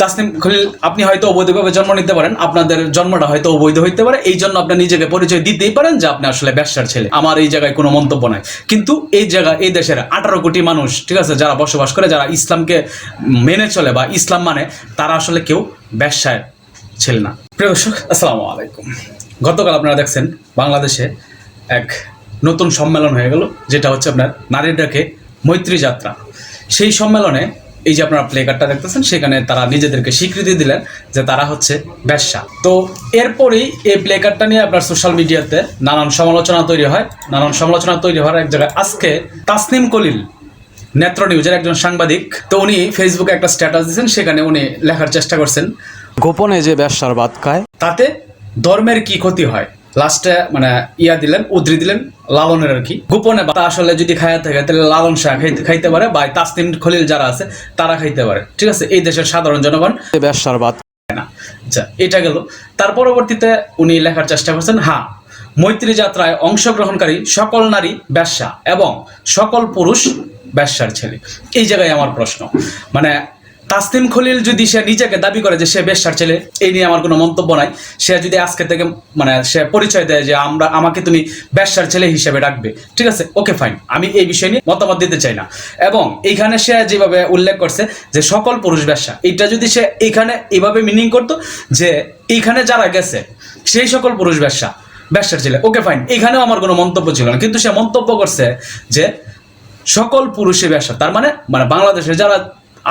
তাসনিম খলিল, আপনি হয়তো অবৈধভাবে জন্ম নিতে পারেন, আপনাদের জন্মটা হয়তো অবৈধ হইতে পারে, এই জন্য আপনি নিজেকে পরিচয় দিতেই পারেন যে আপনি আসলে ব্যবসার ছেলে। আমার এই জায়গায় কোনো মন্তব্য নাই। কিন্তু এই জায়গা, এই দেশের আঠারো কোটি মানুষ, ঠিক আছে, যারা বসবাস করে, যারা ইসলামকে মেনে চলে বা ইসলাম মানে তারা আসলে কেউ ব্যবসায় ছেলে না। প্রিয় দর্শক, আসসালামু আলাইকুম। গতকাল আপনারা দেখছেন বাংলাদেশে এক নতুন সম্মেলন হয়ে গেল, যেটা হচ্ছে আপনার নারীর ডাকে মৈত্রী যাত্রা। সেই সম্মেলনে এই যে আপনারা প্লে কার্ডটা দেখতেছেন সেখানে তারা নিজেদেরকে স্বীকৃতি দিলেন যে তারা হচ্ছে ব্যবসা। তো এরপরেই এই প্লে কার্ডটা নিয়ে আপনার সোশ্যাল মিডিয়াতে নানান সমালোচনা তৈরি হয়। নানান সমালোচনা তৈরি হওয়ার এক জায়গায় আজকে তাসনিম কলিল নেত্র নিউজের একজন সাংবাদিক তো উনি ফেসবুকে একটা স্ট্যাটাস দিয়েছেন সেখানে উনি লেখার চেষ্টা করছেন। গোপনে যে ব্যবসার বাদ খায় তাতে ধর্মের কি ক্ষতি হয়? লাস্টে মানে ইয়া দিলেন উদ্রি দিলেন লালনের আর কি। গোপনে তা আসলে যদি খাইয়া থাকে তাহলে লালন শাহ খাইতে পারে বা তাসনিম খলিল যারা আছে তারা খাইতে পারে। ঠিক আছে? এই দেশের সাধারণ জনগণ ব্যবসার বাদ। না। আচ্ছা এটা গেল। তার পরবর্তীতে উনি লেখার চেষ্টা করছেন হ্যাঁ মৈত্রী যাত্রায় অংশগ্রহণকারী সকল নারী ব্যবসা এবং সকল পুরুষ ব্যবসার ছেলে। এই জায়গায় আমার প্রশ্ন। মানে তাসনিম খলিল যদি সে নিজেকে দাবি করে যে সে বেশ্যার ছেলে, এই নিয়ে আমার কোনো মন্তব্য নাই। সে যদি আজকে থেকে মানে সে পরিচয় দেয় যে আমরা, আমাকে তুমি বেশ্যার ছেলে হিসেবে ডাকবে, ঠিক আছে? ওকে ফাইন আমি এই বিষয় নিয়ে মতামত দিতে চাই না। এবং এইখানে সে যেভাবে উল্লেখ করছে যে সকল পুরুষ ব্যবসা এটা যদি সে এইখানে এইভাবে মিনিং করতো যে এইখানে যারা গেছে, সেই সকল পুরুষ ব্যবসা ব্যবসার ছেলে ওকে ফাইন এখানেও আমার কোনো মন্তব্য ছিল না। কিন্তু সে মন্তব্য করছে যে সকল পুরুষই ব্যবসা তার মানে মানে বাংলাদেশে যারা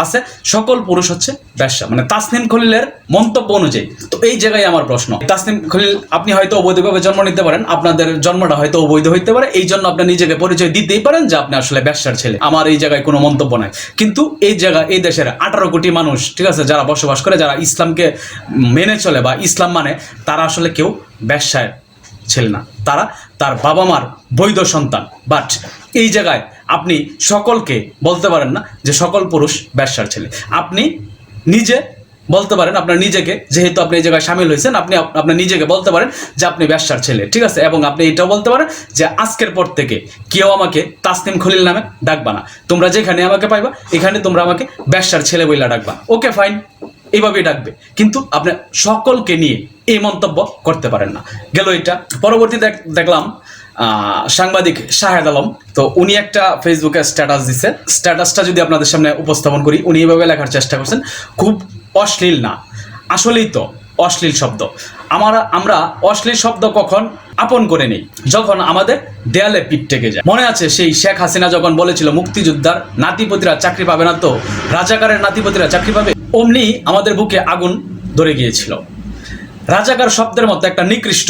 আছে। সকল পুরুষ হচ্ছে ব্যবসা মানে তাসনিম খলিলের মন্তব্য অনুযায়ী। তো এই জায়গায় আমার প্রশ্ন, তাসনিম খলিল, আপনি হয়তো অবৈধভাবে জন্ম নিতে পারেন, আপনাদের জন্মটা হয়তো অবৈধ হইতে পারে, এই জন্য আপনি নিজেকে পরিচয় দিতেই পারেন যে আপনি আসলে ব্যবসার ছেলে। আমার এই জায়গায় কোনো মন্তব্য নাই। কিন্তু এই জায়গা এই দেশের আঠারো কোটি মানুষ, ঠিক আছে, যারা বসবাস করে, যারা ইসলামকে মেনে চলে বা ইসলাম মানে তারা আসলে কেউ ব্যবসায় ছেলে না। তারা তার বাবা মার বৈধ সন্তান। বাট এই জায়গায় আপনি সকলকে বলতে পারেন না যে সকল পুরুষ ব্যবসার ছেলে। আপনি নিজে বলতে পারেন, আপনার নিজেকে, যেহেতু আপনি এই জায়গায় সামিল হয়েছেন, আপনি আপনার নিজেকে বলতে পারেন যে আপনি ব্যবসার ছেলে, ঠিক আছে? এবং আপনি এটাও বলতে পারেন যে আজকের পর থেকে কেউ আমাকে তাসনিম খলিল নামে ডাকবা না। তোমরা যেখানে আমাকে পাইবা, এখানে তোমরা আমাকে ব্যবসার ছেলে বইলা ডাকবা। ওকে ফাইন এইভাবেই ডাকবে। কিন্তু আপনি সকলকে নিয়ে এই মন্তব্য করতে পারেন না। গেল এটা। পরবর্তী দেখ- দেখলাম সাংবাদিক শাহেদ আলম, তো উনি একটা ফেসবুকে স্ট্যাটাস দিছে। স্ট্যাটাসটা যদি আপনাদের সামনে উপস্থাপন করি, উনি এইভাবে লেখার চেষ্টা করছেন, খুব অশ্লীল না। আসলেই তো অশ্লীল শব্দ। আমরা আমরা অশ্লীল শব্দ কখন আপন করে নেই, যখন আমাদের দেয়ালে পিঠ থেকে যায়। মনে আছে সেই শেখ হাসিনা যখন বলেছিল, মুক্তিযোদ্ধার নাতিপতিরা চাকরি পাবে না তো? রাজাকারের নাতিপতিরা চাকরি পাবে? অমনি আমাদের বুকে আগুন ধরে গিয়েছিল। রাজাকার শব্দের মতো একটা নিকৃষ্ট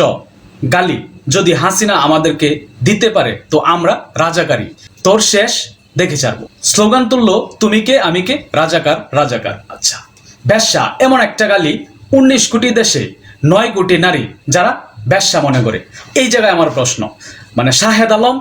গালি, যদি হাসিনা আমাদেরকে দিতে পারে, তো আমরা রাজাকারী তোর শেষ দেখে ছাড়বো। স্লোগান তুললো, তুমি কে, আমি কে? রাজাকার রাজাকার। আচ্ছা ব্যবসা এমন একটা গালি উনিশ কোটি দেশে নয় কোটি নারী, যারা ব্যবসা মনে করে। এই জায়গায় আমার প্রশ্ন মানে শাহেদ আলম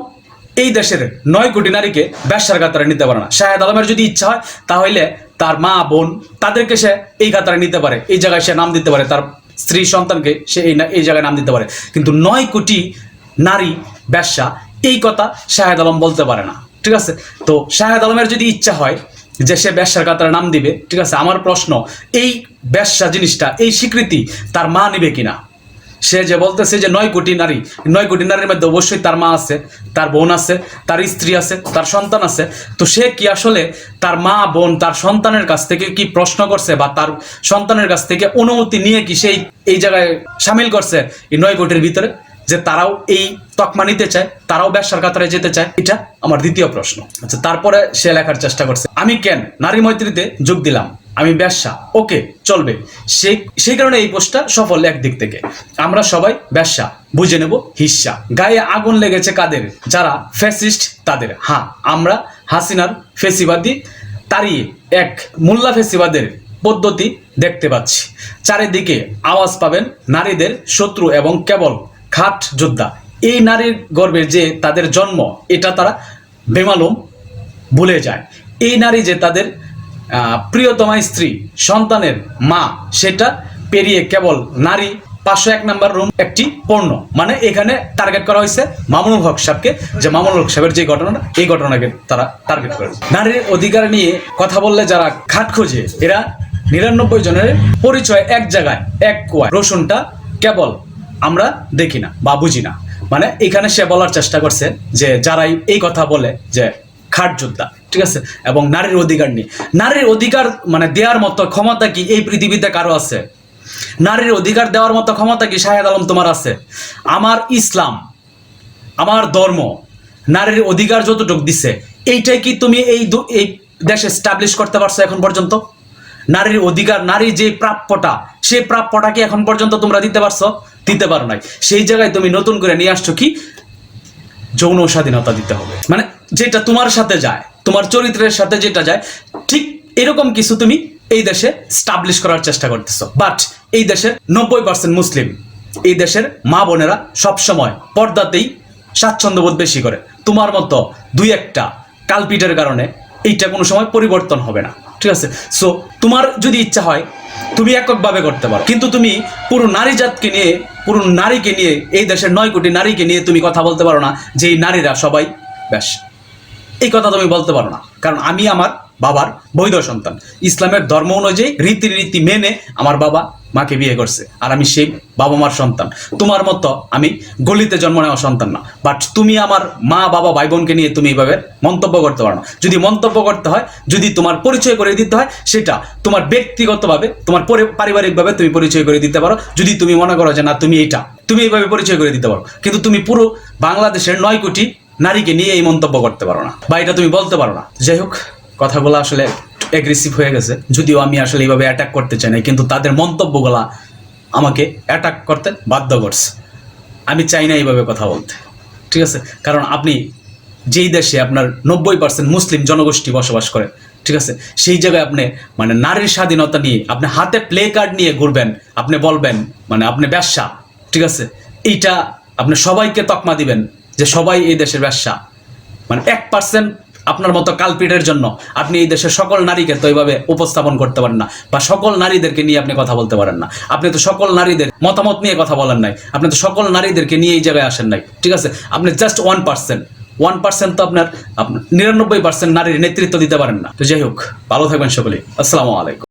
এই দেশের নয় কোটি নারীকে ব্যবসার কাতারে নিতে পারে না। শাহেদ আলমের যদি ইচ্ছা হয়, তাহলে তার মা, বোন তাদেরকে সে এই কাতারে নিতে পারে। এই জায়গায় সে নাম দিতে পারে, তার স্ত্রী, সন্তানকে সে এই এই জায়গায় নাম দিতে পারে। কিন্তু নয় কোটি নারী ব্যবসা, এই কথা শাহেদ আলম বলতে পারে না। ঠিক আছে? তো শাহেদ আলমের যদি ইচ্ছা হয় যে সে ব্যবসার কাতারে নাম দিবে, ঠিক আছে? আমার প্রশ্ন, এই ব্যবসা জিনিসটা, এই স্বীকৃতি তার মা নিবে কিনা? সে যে বলতেছে যে নয় কোটি নারী, নয় কোটি নারীর মধ্যে অবশ্যই তার মা আছে, তার বোন আছে, তার স্ত্রী আছে, তার সন্তান আছে। তো সে কি আসলে তার মা, বোন, তার সন্তানের কাছ থেকে কি প্রশ্ন করছে বা তার সন্তানের কাছ থেকে অনুমতি নিয়ে কি সেই, এই জায়গায় সামিল করছে এই নয় কোটির ভিতরে? যে তারাও এই তকমা নিতে চায়, তারাও ব্যবসার কাতারে যেতে চায়, এটা আমার দ্বিতীয় প্রশ্ন। আচ্ছা তারপরে সে লেখার চেষ্টা করছে, আমি কেন? নারী মৈত্রীতে যোগ দিলাম। আমি ব্যবসা। ওকে, চলবে। সেই সেই কারণে এই পোস্টটা সফল একদিক থেকে। আমরা সবাই ব্যবসা, বুঝে নেব হিস্সা গায়ে আগুন লেগেছে কাদের? যারা ফ্যাসিস্ট তাদের। হ্যাঁ আমরা হাসিনার ফেসিবাদী তাড়িয়ে এক মোল্লা ফেসিবাদের পদ্ধতি দেখতে পাচ্ছি। চারিদিকে আওয়াজ পাবেন নারীদের শত্রু এবং কেবল খাট যোদ্ধা। এই নারীর গর্ভে যে তাদের জন্ম, এটা তারা বেমালুম ভুলে যায়। এই নারী যে তাদের প্রিয়তমা স্ত্রী, সন্তানের মা, সেটা পেরিয়ে কেবল নারী, পাঁচশো এক নাম্বার রুম একটি পণ্য। মানে এখানে টার্গেট করা হয়েছে মামুনুল হক সাহেবকে, যে মামুনুল হক সাহেবের যে ঘটনাটা, এই ঘটনাকে তারা টার্গেট করেছে। নারীর অধিকার নিয়ে কথা বললে যারা খাট খোঁজে, এরা নিরানব্বই জনের পরিচয় এক জায়গায়, এক কোয়ায়। রসুনটা কেবল আমরা দেখি না বা বুঝি না। মানে এখানে সে বলার চেষ্টা করছে যে যারাই এই কথা বলে যে খাট যোদ্ধা ঠিক আছে? এবং নারীর অধিকার নিয়ে নারীর অধিকার মানে দেওয়ার মতো ক্ষমতা কি এই পৃথিবীতে কারও আছে? নারীর অধিকার দেওয়ার মতো ক্ষমতা কি শাহেদ আলম তোমার আছে? আমার ইসলাম, আমার ধর্ম নারীর অধিকার যতটুকু দিছে, এইটাই কি তুমি এই এই দেশে স্টাবলিশ করতে পারছ এখন পর্যন্ত? নারীর অধিকার নারীর যে প্রাপ্যটা সেই প্রাপ্যটা কি এখন পর্যন্ত তোমরা দিতে পারছ? দিতে পারো নাই। সেই জায়গায় তুমি নতুন করে নিয়ে আসছো কি? যৌন স্বাধীনতা দিতে হবে। মানে যেটা তোমার সাথে যায় তোমার চরিত্রের সাথে যেটা যায়, ঠিক এরকম কিছু তুমি এই দেশে স্টাবলিশ করার চেষ্টা করতেছো। বাট এই দেশের নব্বই পার্সেন্ট মুসলিম, এই দেশের মা বোনেরা সবসময় পর্দাতেই স্বাচ্ছন্দ্যবোধ বেশি করে। তোমার মতো দুই একটা কালপিটের কারণে এইটা কোনো সময় পরিবর্তন হবে না। ঠিক আছে? সো তোমার যদি ইচ্ছা হয়, তুমি এককভাবে করতে পারো। কিন্তু তুমি পুরো নারী জাতকে নিয়ে, পুরো নারীকে নিয়ে, এই দেশের নয় কোটি নারীকে নিয়ে তুমি কথা বলতে পারো না যে এই নারীরা সবাই ব্যাস। এই কথা তুমি বলতে পারো না। কারণ আমি আমার বাবার বৈধ সন্তান। ইসলামের ধর্ম অনুযায়ী রীতিনীতি মেনে আমার বাবা মাকে বিয়ে করছে। আর আমি সেই বাবা মার সন্তান। তোমার মতো আমি গলিতে জন্ম নেওয়া সন্তান না। বাট তুমি আমার মা, বাবা ভাই বোনকে নিয়ে তুমি এইভাবে মন্তব্য করতে পারো না। যদি মন্তব্য করতে হয়, যদি তোমার পরিচয় করে দিতে হয়, সেটা তোমার ব্যক্তিগতভাবে, তোমার পরি- পারিবারিকভাবে তুমি পরিচয় করে দিতে পারো। যদি তুমি মনে করো যে না, তুমি এটা তুমি এইভাবে পরিচয় করে দিতে পারো। কিন্তু তুমি পুরো বাংলাদেশের নয় কোটি নারীকে নিয়ে এই মন্তব্য করতে পারো না। বা এটা তুমি বলতে পারো না। যাই হোক, কথাগুলো আসলে অ্যাগ্রেসিভ হয়ে গেছে। যদিও আমি আসলে এইভাবে অ্যাটাক করতে চাই না কিন্তু তাদের মন্তব্যগুলা আমাকে অ্যাটাক করতে বাধ্য করছে। আমি চাই না এইভাবে কথা বলতে। ঠিক আছে? কারণ আপনি যেই দেশে আপনার নব্বই পার্সেন্ট মুসলিম জনগোষ্ঠী বসবাস করে, ঠিক আছে? সেই জায়গায় আপনি মানে নারীর স্বাধীনতা নিয়ে, আপনি হাতে প্লে কার্ড নিয়ে ঘুরবেন, আপনি বলবেন মানে আপনি ব্যবসা, ঠিক আছে? এইটা আপনি সবাইকে তকমা দিবেন। যে সবাই এই দেশের ব্যবসা। মানে এক পার্সেন্ট আপনার মতো কালপিটের জন্য আপনি এই দেশের সকল নারীকে তো এইভাবে উপস্থাপন করতে পারেন না বা সকল নারীদেরকে নিয়ে আপনি কথা বলতে পারেন না। আপনি তো সকল নারীদের মতামত নিয়ে কথা বলেন নাই। আপনি তো সকল নারীদেরকে নিয়ে এই জায়গায় আসেন নাই। ঠিক আছে? আপনি just one percent one percent তো আপনার নিরানব্বই পার্সেন্ট নারীর নেতৃত্ব দিতে পারেন না। তো যাই হোক, ভালো থাকবেন সকলেই। আসসালামু আলাইকুম।